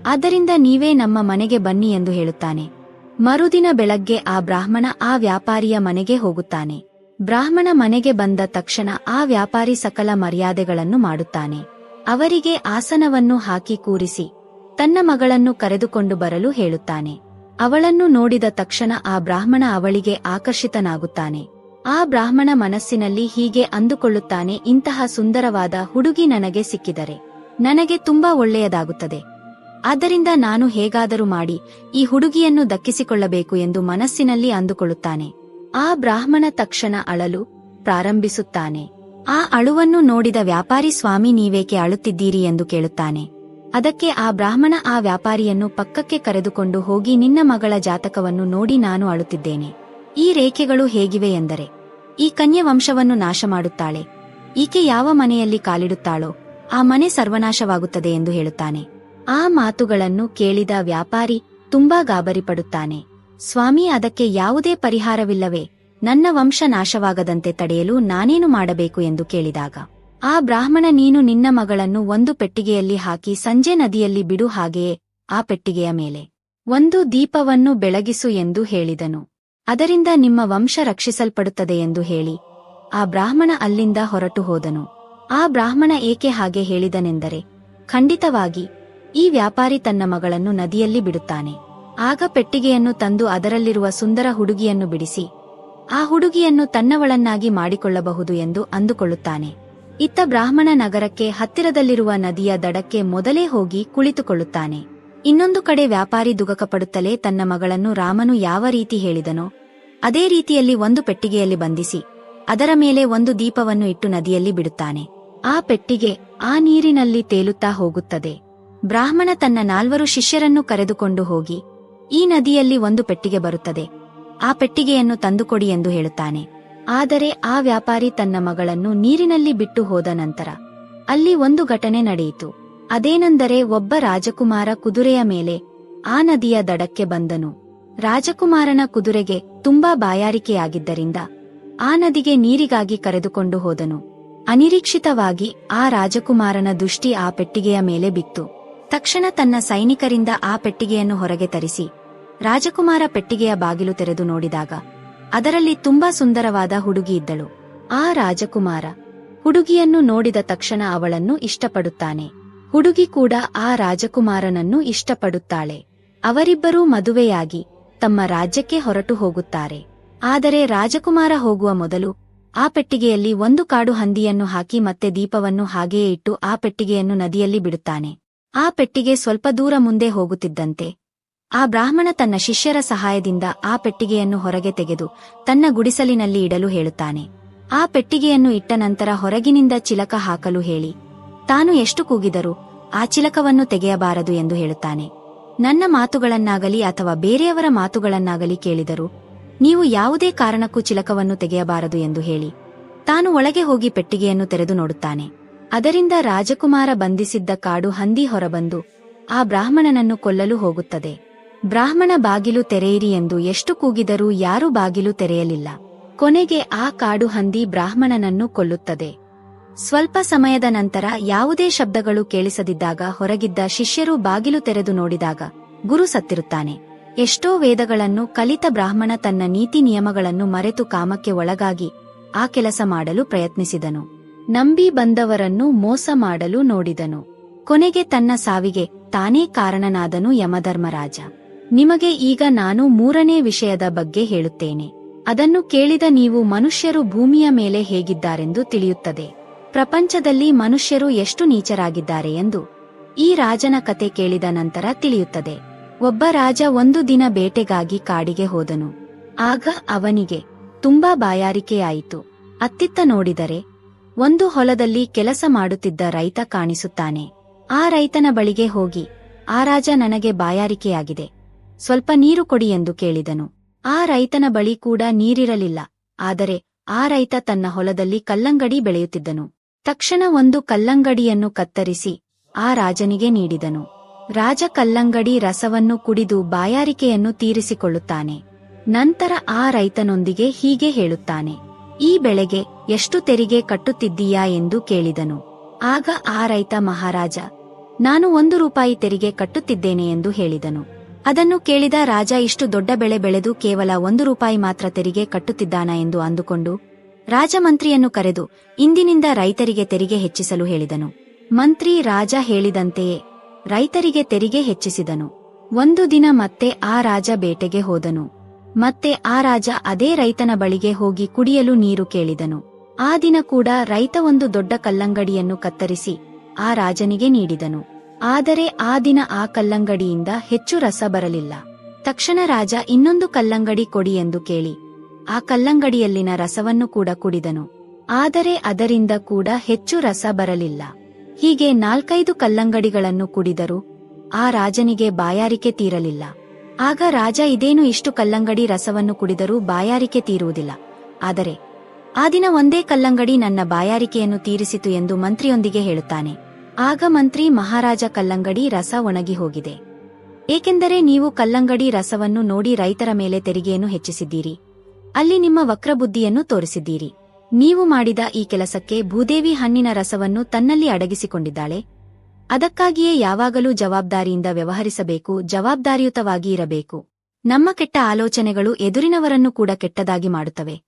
ಆದ್ದರಿಂದ ನೀವೇ ನಮ್ಮ ಮನೆಗೆ ಬನ್ನಿ ಎಂದು ಹೇಳುತ್ತಾನೆ. ಮರುದಿನ ಬೆಳಗ್ಗೆ ಆ ಬ್ರಾಹ್ಮಣ ಆ ವ್ಯಾಪಾರಿಯ ಮನೆಗೆ ಹೋಗುತ್ತಾನೆ. ಬ್ರಾಹ್ಮಣ ಮನೆಗೆ ಬಂದ ತಕ್ಷಣ ಆ ವ್ಯಾಪಾರಿ ಸಕಲ ಮರ್ಯಾದೆಗಳನ್ನು ಮಾಡುತ್ತಾನೆ. ಅವರಿಗೆ ಆಸನವನ್ನು ಹಾಕಿ ಕೂರಿಸಿ ತನ್ನ ಮಗಳನ್ನು ಕರೆದುಕೊಂಡು ಬರಲು ಹೇಳುತ್ತಾನೆ. ಅವಳನ್ನು ನೋಡಿದ ತಕ್ಷಣ ಆ ಬ್ರಾಹ್ಮಣ ಅವಳಿಗೆ ಆಕರ್ಷಿತನಾಗುತ್ತಾನೆ. ಆ ಬ್ರಾಹ್ಮಣ ಮನಸ್ಸಿನಲ್ಲಿ ಹೀಗೆ ಅಂದುಕೊಳ್ಳುತ್ತಾನೆ, ಇಂತಹ ಸುಂದರವಾದ ಹುಡುಗಿ ನನಗೆ ಸಿಕ್ಕಿದರೆ. ನನಗೆ ತುಂಬಾ ಒಳ್ಳೆಯದಾಗುತ್ತದೆ. ಆದ್ದರಿಂದ ನಾನು ಹೇಗಾದರೂ ಮಾಡಿ, ಈ ಹುಡುಗಿಯನ್ನು ದಕ್ಕಿಸಿಕೊಳ್ಳಬೇಕು ಎಂದು ಮನಸ್ಸಿನಲ್ಲಿ ಅಂದುಕೊಳ್ಳುತ್ತಾನೆ. ಆ ಬ್ರಾಹ್ಮಣ ತಕ್ಷಣ ಅಳಲು ಪ್ರಾರಂಭಿಸುತ್ತಾನೆ. ಆ ಅಳುವನ್ನು ನೋಡಿದ ವ್ಯಾಪಾರಿ, ಸ್ವಾಮಿ, ನೀವೇಕೆ ಅಳುತ್ತಿದ್ದೀರಿ? ಎಂದು ಕೇಳುತ್ತಾನೆ. ಅದಕ್ಕೆ ಆ ಬ್ರಾಹ್ಮಣ ಆ ವ್ಯಾಪಾರಿಯನ್ನು ಪಕ್ಕಕ್ಕೆ ಕರೆದುಕೊಂಡು ಹೋಗಿ ನಿನ್ನ ಮಗಳ ಜಾತಕವನ್ನು ನೋಡಿ ನಾನು ಅಳುತ್ತಿದ್ದೇನೆ. ಈ ರೇಖೆಗಳು ಹೇಗಿವೆ ಎಂದರೆ, ಈ ಕನ್ಯೆ ವಂಶವನ್ನು ನಾಶ ಮಾಡುತ್ತಾಳೆ ಈಕೆ ಯಾವ ಮನೆಯಲ್ಲಿ ಕಾಲಿಡುತ್ತಾಳೋ, ಆ ಮನೆ ಸರ್ವನಾಶವಾಗುತ್ತದೆ ಎಂದು ಹೇಳುತ್ತಾನೆ. ಆ ಮಾತುಗಳನ್ನು ಕೇಳಿದ ವ್ಯಾಪಾರಿ ತುಂಬಾ ಗಾಬರಿಪಡುತ್ತಾನೆ. ಸ್ವಾಮಿ, ಅದಕ್ಕೆ ಯಾವುದೇ ಪರಿಹಾರವಿಲ್ಲವೇ? ನನ್ನ ವಂಶ ನಾಶವಾಗದಂತೆ ತಡೆಯಲು ನಾನೇನು ಮಾಡಬೇಕು ಎಂದು ಕೇಳಿದಾಗ ಆ ಬ್ರಾಹ್ಮಣ ನೀನು ನಿನ್ನ ಮಗಳನ್ನು ಒಂದು ಪೆಟ್ಟಿಗೆಯಲ್ಲಿ ಹಾಕಿ ಸಂಜೆ ನದಿಯಲ್ಲಿ ಬಿಡು ಹಾಗೆಯೇ ಆ ಪೆಟ್ಟಿಗೆಯ ಮೇಲೆ. ಒಂದು ದೀಪವನ್ನು ಬೆಳಗಿಸು ಎಂದು ಹೇಳಿದನು. ಅದರಿಂದ ನಿಮ್ಮ ವಂಶ ರಕ್ಷಿಸಲ್ಪಡುತ್ತದೆ ಎಂದು ಹೇಳಿ ಆ ಬ್ರಾಹ್ಮಣ ಅಲ್ಲಿಂದ ಹೊರಟು ಹೋದನು. ಆ ಬ್ರಾಹ್ಮಣ ಏಕೆ ಹಾಗೆ ಹೇಳಿದನೆಂದರೆ, ಖಂಡಿತವಾಗಿ ಈ ವ್ಯಾಪಾರಿ ತನ್ನ ಮಗಳನ್ನು ನದಿಯಲ್ಲಿ ಬಿಡುತ್ತಾನೆ. ಆಗ ಪೆಟ್ಟಿಗೆಯನ್ನು ತಂದು ಅದರಲ್ಲಿರುವ ಸುಂದರ ಹುಡುಗಿಯನ್ನು ಬಿಡಿಸಿ, ಆ ಹುಡುಗಿಯನ್ನು ತನ್ನವಳನ್ನಾಗಿ ಮಾಡಿಕೊಳ್ಳಬಹುದು ಎಂದು ಅಂದುಕೊಳ್ಳುತ್ತಾನೆ. ಇತ್ತ ಬ್ರಾಹ್ಮಣ ನಗರಕ್ಕೆ ಹತ್ತಿರದಲ್ಲಿರುವ ನದಿಯ ದಡಕ್ಕೆ ಮೊದಲೇ ಹೋಗಿ ಕುಳಿತುಕೊಳ್ಳುತ್ತಾನೆ. ಇನ್ನೊಂದು ಕಡೆ ವ್ಯಾಪಾರಿ ದುಗಕಪಡುತ್ತಲೇ ತನ್ನ ಮಗಳನ್ನು ರಾಮನು ಯಾವ ರೀತಿ ಹೇಳಿದನೋ, ಅದೇ ರೀತಿಯಲ್ಲಿ ಒಂದು ಪೆಟ್ಟಿಗೆಯಲ್ಲಿ ಬಂಧಿಸಿ, ಅದರ ಮೇಲೆ ಒಂದು ದೀಪವನ್ನು ಇಟ್ಟು ನದಿಯಲ್ಲಿ ಬಿಡುತ್ತಾನೆ. ಆ ಪೆಟ್ಟಿಗೆ ಆ ನೀರಿನಲ್ಲಿ ತೇಲುತ್ತಾ ಹೋಗುತ್ತದೆ. ಬ್ರಾಹ್ಮಣ ತನ್ನ ನಾಲ್ವರು ಶಿಷ್ಯರನ್ನು ಕರೆದುಕೊಂಡು ಹೋಗಿ, ಈ ನದಿಯಲ್ಲಿ ಒಂದು ಪೆಟ್ಟಿಗೆ ಬರುತ್ತದೆ. ಆ ಪೆಟ್ಟಿಗೆಯನ್ನು ತಂದುಕೊಡಿ ಎಂದು ಹೇಳುತ್ತಾನೆ. ಆದರೆ ಆ ವ್ಯಾಪಾರಿ ತನ್ನ ಮಗಳನ್ನು ನೀರಿನಲ್ಲಿ ಬಿಟ್ಟು ಹೋದ ನಂತರ ಅಲ್ಲಿ ಒಂದು ಘಟನೆ ನಡೆಯಿತು. ಅದೇನೆಂದರೆ ಒಬ್ಬ ರಾಜಕುಮಾರ ಕುದುರೆಯ ಮೇಲೆ ಆ ನದಿಯ ದಡಕ್ಕೆ ಬಂದನು. ರಾಜಕುಮಾರನ ಕುದುರೆಗೆ ತುಂಬಾ ಬಾಯಾರಿಕೆಯಾಗಿದ್ದರಿಂದ ಆ ನದಿಗೆ ನೀರಿಗಾಗಿ ಕರೆದುಕೊಂಡು ಹೋದನು. ಅನಿರೀಕ್ಷಿತವಾಗಿ ಆ ರಾಜಕುಮಾರನ ದೃಷ್ಟಿ ಆ ಪೆಟ್ಟಿಗೆಯ ಮೇಲೆ ಬಿತ್ತು. ತಕ್ಷಣ ತನ್ನ ಸೈನಿಕರಿಂದ ಆ ಪೆಟ್ಟಿಗೆಯನ್ನು ಹೊರಗೆ ತರಿಸಿ ರಾಜಕುಮಾರ ಪೆಟ್ಟಿಗೆಯ ಬಾಗಿಲು ತೆರೆದು ನೋಡಿದಾಗ ಅದರಲ್ಲಿ ತುಂಬಾ ಸುಂದರವಾದ ಹುಡುಗಿ ಇದ್ದಳು. ಆ ರಾಜಕುಮಾರ ಹುಡುಗಿಯನ್ನು ನೋಡಿದ ತಕ್ಷಣ ಅವಳನ್ನು ಇಷ್ಟಪಡುತ್ತಾನೆ. ಹುಡುಗಿ ಕೂಡ ಆ ರಾಜಕುಮಾರನನ್ನು ಇಷ್ಟಪಡುತ್ತಾಳೆ. ಅವರಿಬ್ಬರೂ ಮದುವೆಯಾಗಿ ತಮ್ಮ ರಾಜ್ಯಕ್ಕೆ ಹೊರಟು ಹೋಗುತ್ತಾರೆ. ಆದರೆ ರಾಜಕುಮಾರ ಹೋಗುವ ಮೊದಲು ಆ ಪೆಟ್ಟಿಗೆಯಲ್ಲಿ ಒಂದು ಕಾಡು ಹಂದಿಯನ್ನು ಹಾಕಿ ಮತ್ತೆ ದೀಪವನ್ನು ಹಾಗೆಯೇ ಇಟ್ಟು ಆ ಪೆಟ್ಟಿಗೆಯನ್ನು ನದಿಯಲ್ಲಿ ಬಿಡುತ್ತಾನೆ. ಆ ಪೆಟ್ಟಿಗೆ ಸ್ವಲ್ಪ ದೂರ ಮುಂದೆ ಹೋಗುತ್ತಿದ್ದಂತೆ ಆ ಬ್ರಾಹ್ಮಣ ತನ್ನ ಶಿಷ್ಯರ ಸಹಾಯದಿಂದ ಆ ಪೆಟ್ಟಿಗೆಯನ್ನು ಹೊರಗೆ ತೆಗೆದು ತನ್ನ ಗುಡಿಸಲಿನಲ್ಲಿ ಇಡಲು ಹೇಳುತ್ತಾನೆ. ಆ ಪೆಟ್ಟಿಗೆಯನ್ನು ಇಟ್ಟ ನಂತರ ಹೊರಗಿನಿಂದ ಚಿಲಕ ಹಾಕಲು ಹೇಳಿ. ತಾನು ಎಷ್ಟು ಕೂಗಿದರೂ ಆ ಚಿಲಕವನ್ನು ತೆಗೆಯಬಾರದು ಎಂದು ಹೇಳುತ್ತಾನೆ. ನನ್ನ ಮಾತುಗಳನ್ನಾಗಲಿ ಅಥವಾ ಬೇರೆಯವರ ಮಾತುಗಳನ್ನಾಗಲಿ ಕೇಳಿದರು ನೀವು ಯಾವುದೇ ಕಾರಣಕ್ಕೂ ಚಿಲಕವನ್ನು ತೆಗೆಯಬಾರದು ಎಂದು ಹೇಳಿ. ತಾನು ಒಳಗೆ ಹೋಗಿ ಪೆಟ್ಟಿಗೆಯನ್ನು ತೆರೆದು ನೋಡುತ್ತಾನೆ. ಅದರಿಂದ ರಾಜಕುಮಾರ ಬಂಧಿಸಿದ್ದ ಕಾಡು ಹಂದಿ ಹೊರಬಂದು ಆ ಬ್ರಾಹ್ಮಣನನ್ನು ಕೊಲ್ಲಲು ಹೋಗುತ್ತದೆ. ಬ್ರಾಹ್ಮಣ ಬಾಗಿಲು ತೆರೆಯಿರಿ ಎಂದು ಎಷ್ಟು ಕೂಗಿದರೂ ಯಾರೂ ಬಾಗಿಲು ತೆರೆಯಲಿಲ್ಲ. ಕೊನೆಗೆ ಆ ಕಾಡು ಹಂದಿ ಬ್ರಾಹ್ಮಣನನ್ನು ಕೊಲ್ಲುತ್ತದೆ. ಸ್ವಲ್ಪ ಸಮಯದ ನಂತರ ಯಾವುದೇ ಶಬ್ದಗಳು ಕೇಳಿಸದಿದ್ದಾಗ ಹೊರಗಿದ್ದ ಶಿಷ್ಯರು ಬಾಗಿಲು ತೆರೆದು ನೋಡಿದಾಗ ಗುರು ಸತ್ತಿರುತ್ತಾನೆ. ಎಷ್ಟೋ ವೇದಗಳನ್ನು ಕಲಿತ ಬ್ರಾಹ್ಮಣ ತನ್ನ ನೀತಿ ನಿಯಮಗಳನ್ನು ಮರೆತು ಕಾಮಕ್ಕೆ ಒಳಗಾಗಿ ಆ ಕೆಲಸ ಮಾಡಲು ಪ್ರಯತ್ನಿಸಿದನು. ನಂಬಿ ಬಂದವರನ್ನು ಮೋಸ ಮಾಡಲು ನೋಡಿದನು. ಕೊನೆಗೆ ತನ್ನ ಸಾವಿಗೆ ತಾನೇ ಕಾರಣನಾದನು ಯಮಧರ್ಮರಾಜ. ನಿಮಗೆ ಈಗ ನಾನು ಮೂರನೇ ವಿಷಯದ ಬಗ್ಗೆ ಹೇಳುತ್ತೇನೆ. ಅದನ್ನು ಕೇಳಿದ ನೀವು ಮನುಷ್ಯರು ಭೂಮಿಯ ಮೇಲೆ ಹೇಗಿದ್ದಾರೆಂದು ತಿಳಿಯುತ್ತದೆ. ಪ್ರಪಂಚದಲ್ಲಿ ಮನುಷ್ಯರು ಎಷ್ಟು ನೀಚರಾಗಿದ್ದಾರೆ ಎಂದು ಈ ರಾಜನ ಕತೆ ಕೇಳಿದ ನಂತರ ತಿಳಿಯುತ್ತದೆ. ಒಬ್ಬ ರಾಜ ಒಂದು ದಿನ ಬೇಟೆಗಾಗಿ ಕಾಡಿಗೆ ಹೋದನು. ಆಗ ಅವನಿಗೆ ತುಂಬಾ ಬಾಯಾರಿಕೆಯಾಯಿತು. ಅತ್ತಿತ್ತ ನೋಡಿದರೆ ಒಂದು ಹೊಲದಲ್ಲಿ ಕೆಲಸ ಮಾಡುತ್ತಿದ್ದ ರೈತ ಕಾಣಿಸುತ್ತಾನೆ. ಆ ರೈತನ ಬಳಿಗೆ ಹೋಗಿ, ಆ ರಾಜ ನನಗೆ ಬಾಯಾರಿಕೆಯಾಗಿದೆ. ಸ್ವಲ್ಪ ನೀರು ಕೊಡಿ ಎಂದು ಕೇಳಿದನು. ಆ ರೈತನ ಬಳಿ ಕೂಡ ನೀರಿರಲಿಲ್ಲ. ಆದರೆ ಆ ರೈತ ತನ್ನ ಹೊಲದಲ್ಲಿ ಕಲ್ಲಂಗಡಿ ಬೆಳೆಯುತ್ತಿದ್ದನು. ತಕ್ಷಣ ಒಂದು ಕಲ್ಲಂಗಡಿಯನ್ನು ಕತ್ತರಿಸಿ ಆ ರಾಜನಿಗೆ ನೀಡಿದನು. ರಾಜ ಕಲ್ಲಂಗಡಿ ರಸವನ್ನು ಕುಡಿದು ಬಾಯಾರಿಕೆಯನ್ನು ತೀರಿಸಿಕೊಳ್ಳುತ್ತಾನೆ. ನಂತರ ಆ ರೈತನೊಂದಿಗೆ ಹೀಗೆ ಹೇಳುತ್ತಾನೆ. ಈ ಬೆಳೆಗೆ ಎಷ್ಟು ತೆರಿಗೆ ಕಟ್ಟುತ್ತಿದ್ದೀಯಾ ಎಂದು ಕೇಳಿದನು. ಆಗ ಆ ರೈತ ಮಹಾರಾಜ, ನಾನು ಒಂದು ರೂಪಾಯಿ ತೆರಿಗೆ ಕಟ್ಟುತ್ತಿದ್ದೇನೆ ಎಂದು ಹೇಳಿದನು. ಅದನ್ನು ಕೇಳಿದ ರಾಜ ಇಷ್ಟು ದೊಡ್ಡ ಬೆಳೆ ಬೆಳೆದು ಕೇವಲ ಒಂದು ರೂಪಾಯಿ ಮಾತ್ರ ತೆರಿಗೆ ಕಟ್ಟುತ್ತಿದ್ದಾನ ಎಂದು ಅಂದುಕೊಂಡು ರಾಜಮಂತ್ರಿಯನ್ನು ಕರೆದು ಇಂದಿನಿಂದ ರೈತರಿಗೆ ತೆರಿಗೆ ಹೆಚ್ಚಿಸಲು ಹೇಳಿದನು. ಮಂತ್ರಿ ರಾಜ ಹೇಳಿದಂತೆಯೇ ರೈತರಿಗೆ ತೆರಿಗೆ ಹೆಚ್ಚಿಸಿದನು. ಒಂದು ದಿನ ಮತ್ತೆ ಆ ರಾಜ ಬೇಟೆಗೆ ಹೋದನು. ಮತ್ತೆ ಆ ರಾಜ ಅದೇ ರೈತನ ಬಳಿಗೆ ಹೋಗಿ ಕುಡಿಯಲು ನೀರು ಕೇಳಿದನು. ಆ ದಿನ ಕೂಡ ರೈತ ಒಂದು ದೊಡ್ಡ ಕಲ್ಲಂಗಡಿಯನ್ನು ಕತ್ತರಿಸಿ ಆ ರಾಜನಿಗೆ ನೀಡಿದನು. ಆದರೆ ಆ ದಿನ ಆ ಕಲ್ಲಂಗಡಿಯಿಂದ ಹೆಚ್ಚು ರಸ ಬರಲಿಲ್ಲ. ತಕ್ಷಣ ರಾಜ, ಇನ್ನೊಂದು ಕಲ್ಲಂಗಡಿ ಕೊಡಿ ಎಂದು ಕೇಳಿ. ಆ ಕಲ್ಲಂಗಡಿಯಲ್ಲಿನ ರಸವನ್ನು ಕೂಡ ಕುಡಿದನು. ಆದರೆ ಅದರಿಂದ ಕೂಡ ಹೆಚ್ಚು ರಸ ಬರಲಿಲ್ಲ. ಹೀಗೆ ನಾಲ್ಕೈದು ಕಲ್ಲಂಗಡಿಗಳನ್ನು ಕುಡಿದರೂ ಆ ರಾಜನಿಗೆ ಬಾಯಾರಿಕೆ ತೀರಲಿಲ್ಲ. ಆಗ ರಾಜ, ಇದೇನು ಇಷ್ಟು ಕಲ್ಲಂಗಡಿ ರಸವನ್ನು ಕುಡಿದರೂ ಬಾಯಾರಿಕೆ ತೀರುವುದಿಲ್ಲ. ಆದರೆ ಆ ದಿನ ಒಂದೇ ಕಲ್ಲಂಗಡಿ ನನ್ನ ಬಾಯಾರಿಕೆಯನ್ನು ತೀರಿಸಿತು ಎಂದು ಮಂತ್ರಿಯೊಂದಿಗೆ ಹೇಳುತ್ತಾನೆ. ಆಗ ಮಂತ್ರಿ ಮಹಾರಾಜ ಕಲ್ಲಂಗಡಿ ರಸ ಒಣಗಿ ಹೋಗಿದೆ. ಏಕೆಂದರೆ ನೀವು ಕಲ್ಲಂಗಡಿ ರಸವನ್ನು ನೋಡಿ ರೈತರ ಮೇಲೆ ತೆರಿಗೆಯನ್ನು ಹೆಚ್ಚಿಸಿದ್ದೀರಿ. ಅಲ್ಲಿ ನಿಮ್ಮ ವಕ್ರಬುದ್ಧಿಯನ್ನು ತೋರಿಸಿದ್ದೀರಿ. ನೀವು ಮಾಡಿದ ಈ ಕೆಲಸಕ್ಕೆ ಭೂದೇವಿ ಹಣ್ಣಿನ ರಸವನ್ನು ತನ್ನಲ್ಲಿ ಅಡಗಿಸಿಕೊಂಡಿದ್ದಾಳೆ. ಅದಕ್ಕಾಗಿಯೇ ಯಾವಾಗಲೂ ಜವಾಬ್ದಾರಿಯಿಂದ ವ್ಯವಹರಿಸಬೇಕು, ಜವಾಬ್ದಾರಿಯುತವಾಗಿ ಇರಬೇಕು. ನಮ್ಮ ಕೆಟ್ಟ ಆಲೋಚನೆಗಳು ಎದುರಿನವರನ್ನು ಕೂಡ ಕೆಟ್ಟದಾಗಿ ಮಾಡುತ್ತವೆ.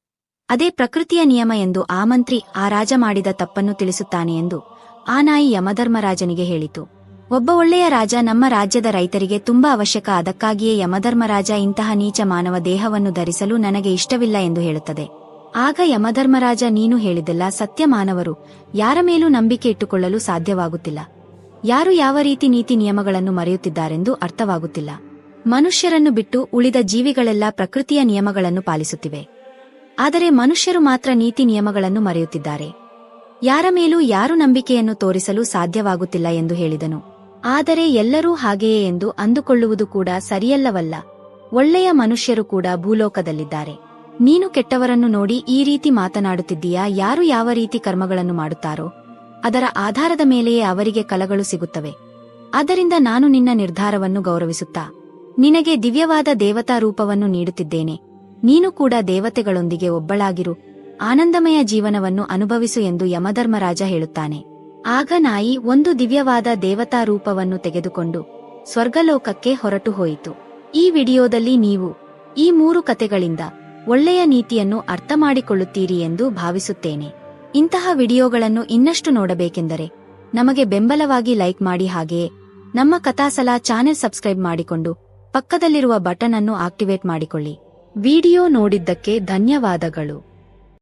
ಅದೇ ಪ್ರಕೃತಿಯ ನಿಯಮ ಎಂದು ಆ ಮಂತ್ರಿ ಆ ರಾಜ ಮಾಡಿದ ತಪ್ಪನ್ನು ತಿಳಿಸುತ್ತಾನೆ ಎಂದು ಆ ನಾಯಿ ಯಮಧರ್ಮರಾಜನಿಗೆ ಹೇಳಿತು. ಒಬ್ಬ ಒಳ್ಳೆಯ ರಾಜ ನಮ್ಮ ರಾಜ್ಯದ ರೈತರಿಗೆ ತುಂಬಾ ಅವಶ್ಯಕ ಅದಕ್ಕಾಗಿಯೇ ಯಮಧರ್ಮರಾಜ ಇಂತಹ ನೀಚ ಮಾನವ ದೇಹವನ್ನು ಧರಿಸಲು ನನಗೆ ಇಷ್ಟವಿಲ್ಲ ಎಂದು ಹೇಳುತ್ತದೆ. ಆಗ ಯಮಧರ್ಮರಾಜ, ನೀನು ಹೇಳಿದೆಲ್ಲ ಸತ್ಯ ಮಾನವರು, ಯಾರ ಮೇಲೂ ನಂಬಿಕೆ ಇಟ್ಟುಕೊಳ್ಳಲು ಸಾಧ್ಯವಾಗುತ್ತಿಲ್ಲ. ಯಾರು ಯಾವ ರೀತಿ ನೀತಿ ನಿಯಮಗಳನ್ನು ಮರೆಯುತ್ತಿದ್ದಾರೆಂದು ಅರ್ಥವಾಗುತ್ತಿಲ್ಲ. ಮನುಷ್ಯರನ್ನು ಬಿಟ್ಟು ಉಳಿದ ಜೀವಿಗಳೆಲ್ಲ ಪ್ರಕೃತಿಯ ನಿಯಮಗಳನ್ನು ಪಾಲಿಸುತ್ತಿವೆ. ಆದರೆ ಮನುಷ್ಯರು ಮಾತ್ರ ನೀತಿ ನಿಯಮಗಳನ್ನು ಮರೆಯುತ್ತಿದ್ದಾರೆ. ಯಾರ ಮೇಲೂ ಯಾರು ನಂಬಿಕೆಯನ್ನು ತೋರಿಸಲು ಸಾಧ್ಯವಾಗುತ್ತಿಲ್ಲ ಎಂದು ಹೇಳಿದನು. ಆದರೆ ಎಲ್ಲರೂ ಹಾಗೆಯೇ ಎಂದು ಅಂದುಕೊಳ್ಳುವುದು ಕೂಡ ಸರಿಯಲ್ಲವಲ್ಲ. ಒಳ್ಳೆಯ ಮನುಷ್ಯರು ಕೂಡ ಭೂಲೋಕದಲ್ಲಿದ್ದಾರೆ. ನೀನು ಕೆಟ್ಟವರನ್ನು ನೋಡಿ ಈ ರೀತಿ ಮಾತನಾಡುತ್ತಿದ್ದೀಯಾ? ಯಾರು ಯಾವ ರೀತಿ ಕರ್ಮಗಳನ್ನು ಮಾಡುತ್ತಾರೋ? ಅದರ ಆಧಾರದ ಮೇಲೆಯೇ ಅವರಿಗೆ ಕಲಗಳು ಸಿಗುತ್ತವೆ. ಅದರಿಂದ ನಾನು ನಿನ್ನ ನಿರ್ಧಾರವನ್ನು ಗೌರವಿಸುತ್ತಾ? ನಿನಗೆ ದಿವ್ಯವಾದ ದೇವತಾ ರೂಪವನ್ನು ನೀಡುತ್ತಿದ್ದೇನೆ. ನೀನು ಕೂಡ ದೇವತೆಗಳೊಂದಿಗೆ ಒಬ್ಬಳಾಗಿರು. ಆನಂದಮಯ ಜೀವನವನ್ನು ಅನುಭವಿಸು ಎಂದು ಯಮಧರ್ಮರಾಜ ಹೇಳುತ್ತಾನೆ. ಆಗ ನಾಯಿ ಒಂದು ದಿವ್ಯವಾದ ದೇವತಾ ರೂಪವನ್ನು ತೆಗೆದುಕೊಂಡು ಸ್ವರ್ಗಲೋಕಕ್ಕೆ ಹೊರಟು ಹೋಯಿತು. ಈ ವಿಡಿಯೋದಲ್ಲಿ ನೀವು ಈ ಮೂರು ಕತೆಗಳಿಂದ ಒಳ್ಳೆಯ ನೀತಿಯನ್ನು ಅರ್ಥ ಮಾಡಿಕೊಳ್ಳುತ್ತೀರಿ ಎಂದು ಭಾವಿಸುತ್ತೇನೆ. ಇಂತಹ ವಿಡಿಯೋಗಳನ್ನು ಇನ್ನಷ್ಟು ನೋಡಬೇಕೆಂದರೆ ನಮಗೆ ಬೆಂಬಲವಾಗಿ ಲೈಕ್ ಮಾಡಿ ಹಾಗೆಯೇ ನಮ್ಮ ಕಥಾಸಲ ಚಾನೆಲ್ ಸಬ್ಸ್ಕ್ರೈಬ್ ಮಾಡಿಕೊಂಡು ಪಕ್ಕದಲ್ಲಿರುವ ಬಟನ್ ಅನ್ನು ಆಕ್ಟಿವೇಟ್ ಮಾಡಿಕೊಳ್ಳಿ. ವಿಡಿಯೋ ನೋಡಿದ್ದಕ್ಕೆ ಧನ್ಯವಾದಗಳು.